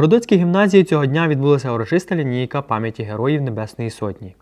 Городоцькій гімназії цього дня відбулася урочиста лінійка пам'яті героїв Небесної Сотні.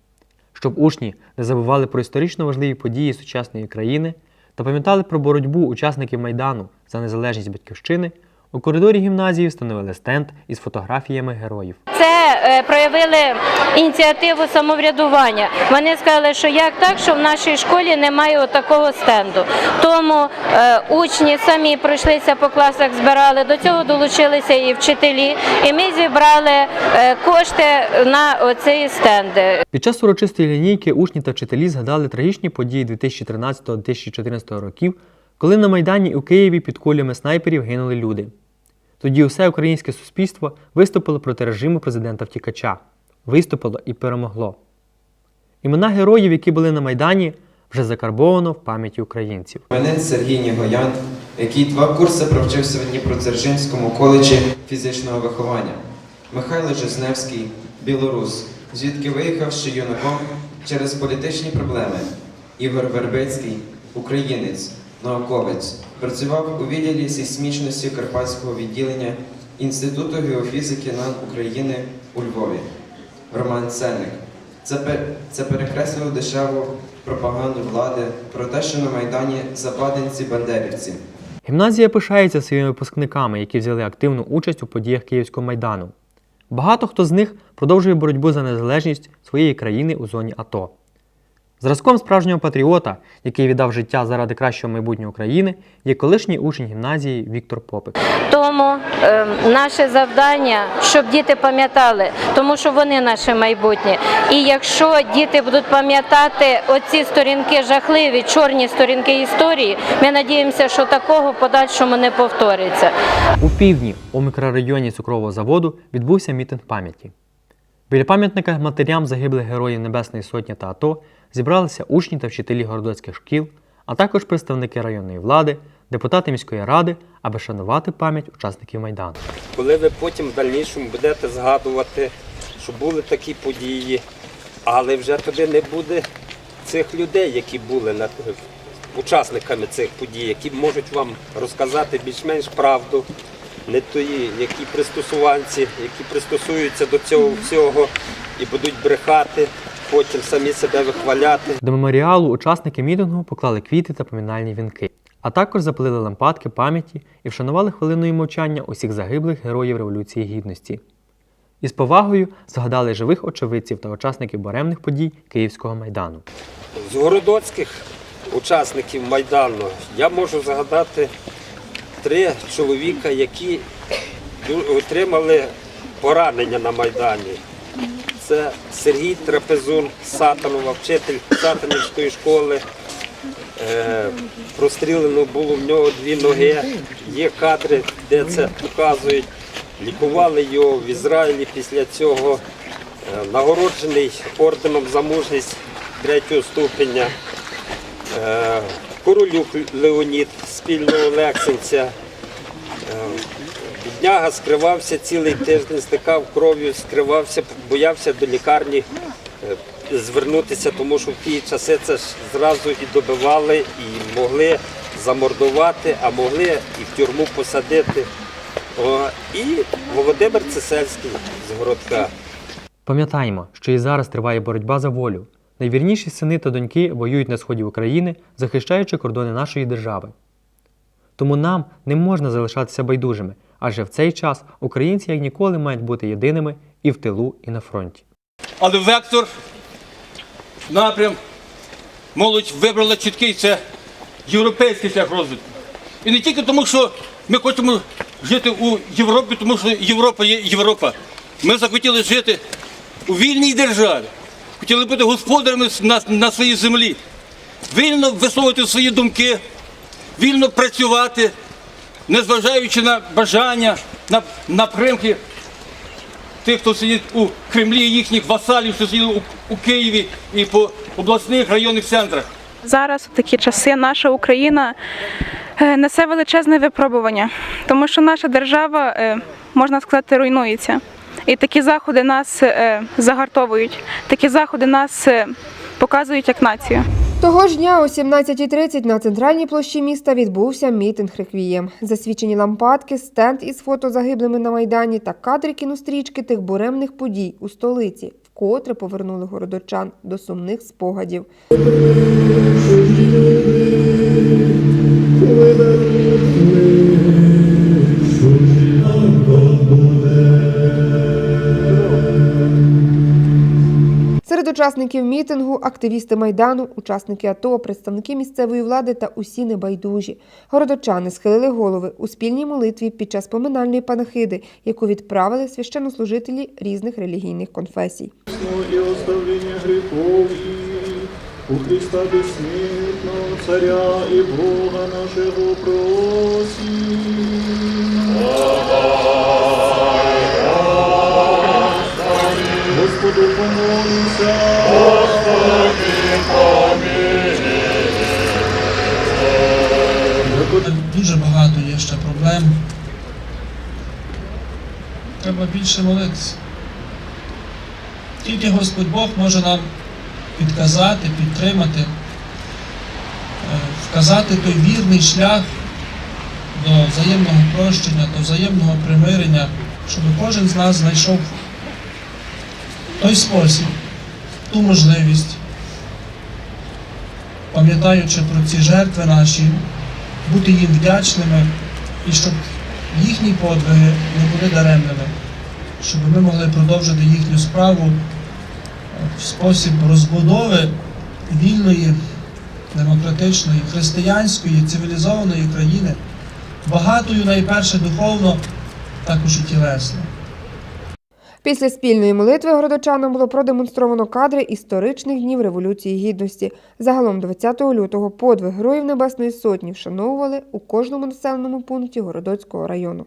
Щоб учні не забували про історично важливі події сучасної країни та пам'ятали про боротьбу учасників Майдану за незалежність батьківщини, у коридорі гімназії встановили стенд із фотографіями героїв. Це проявили ініціативу самоврядування. Вони сказали, що як так, що в нашій школі немає такого стенду. Тому е, учні самі пройшлися по класах, збирали. До цього долучилися і вчителі. І ми зібрали е, кошти на оці стенди. Під час урочистої лінійки учні та вчителі згадали трагічні події 2013-2014 років, коли на Майдані у Києві під кулями снайперів гинули люди. Тоді усе українське суспільство виступило проти режиму президента втікача, виступило і перемогло. Імена героїв, які були на Майдані, вже закарбовано в пам'яті українців. Мене Сергій Нігоян, який два курси провчився в Дніпродзержинському коледжі фізичного виховання. Михайло Жизневський, білорус, звідки виїхавши юнаком через політичні проблеми. Ігор Вербицький, українець, науковець, працював у відділі сейсмічності Карпатського відділення Інституту геофізики НАН України у Львові. Роман Сельник. Це, це перекреслило дешеву пропаганду влади про те, що на Майдані западенці бандерівці. Гімназія пишається своїми випускниками, які взяли активну участь у подіях Київського майдану. Багато хто з них продовжує боротьбу за незалежність своєї країни у зоні АТО. Зразком справжнього патріота, який віддав життя заради кращого майбутнього України, є колишній учень гімназії Віктор Попик. Тому е, наше завдання, щоб діти пам'ятали, тому що вони наше майбутнє. І якщо діти будуть пам'ятати оці сторінки жахливі, чорні сторінки історії, ми надіємося, що такого в подальшому не повториться. У півдні, у мікрорайоні цукрового заводу, відбувся мітинг пам'яті. Біля пам'ятника матерям загиблих героїв Небесної Сотні та АТО зібралися учні та вчителі городоцьких шкіл, а також представники районної влади, депутати міської ради, аби шанувати пам'ять учасників Майдану. коли ви потім в дальнішому будете згадувати, що були такі події, але вже тоді не буде цих людей, які були над- учасниками цих подій, які можуть вам розказати більш-менш правду, не тої, які пристосуванці, які пристосуються до цього всього і будуть брехати, потім самі себе вихваляти. До меморіалу учасники мітингу поклали квіти та помінальні вінки, а також запалили лампадки пам'яті і вшанували хвилиною мовчання усіх загиблих героїв Революції Гідності. І з повагою згадали живих очевидців та учасників буремних подій Київського майдану. З городоцьких учасників Майдану я можу згадати три чоловіка, які отримали поранення на Майдані. Це Сергій Трапезун Сатанова, вчитель Сатанівської школи. Е, прострілено було в нього дві ноги. Є кадри, де це показують. Лікували його в Ізраїлі після цього. Е, Нагороджений орденом за мужність третього ступеня. Е, Королюк Леонід, спільного лексинця. Бідняга скривався цілий тиждень, стикав кров'ю, скривався, боявся до лікарні е, звернутися, тому що в ті часи це ж зразу і добивали, і могли замордувати, а могли і в тюрму посадити. О, і Володимир Цесельський з городка. Пам'ятаємо, що і зараз триває боротьба за волю. Найвірніші сини та доньки воюють на сході України, захищаючи кордони нашої держави. Тому нам не можна залишатися байдужими, адже в цей час українці як ніколи мають бути єдиними і в тилу, і на фронті. Але вектор, напрям, молодь вибрала чіткий це європейський шлях розвитку. І не тільки тому, що ми хочемо жити у Європі, тому що Європа є Європа. Ми захотіли жити у вільній державі, хотіли бути господарями на, на своїй землі, вільно висловити свої думки, вільно працювати, незважаючи на бажання, на напрямки тих, хто сидить у Кремлі, їхніх васалів, що сидять у, у Києві і по обласних районних центрах. Зараз в такі часи наша Україна е, несе величезне випробування, тому що наша держава, е, можна сказати, руйнується. І такі заходи нас е, загартовують, такі заходи нас показують як націю. Того ж дня о 17.30 на центральній площі міста відбувся мітинг реквієм. Засвічені лампадки, стенд із фото загиблими на майдані та кадри кінострічки тих буремних подій у столиці, вкотре повернули городочан до сумних спогадів. Серед учасників мітингу активісти майдану, учасники АТО, представники місцевої влади та усі небайдужі. Городочани схилили голови у спільній молитві під час поминальної панахиди, яку відправили священнослужителі різних релігійних конфесій. У Христа бессмертного Царя и Бога нашего просим. Господу помолимся. Дуже багато є ще проблем. Треба більше молитися. Тільки Господь Бог може нам підказати, підтримати, е, вказати той вірний шлях до взаємного прощення, до взаємного примирення, щоб кожен з нас знайшов той спосіб, ту можливість, пам'ятаючи про ці жертви наші, бути їм вдячними і щоб їхні подвиги не були даремними, щоб ми могли продовжити їхню справу е, в спосіб розбудови вільної, демократичної, християнської, цивілізованої країни, багатою найперше духовно, також і тілесно. Після спільної молитви городочанам було продемонстровано кадри історичних днів Революції Гідності. Загалом 20 лютого подвиг Героїв Небесної Сотні вшановували у кожному населеному пункті Городоцького району.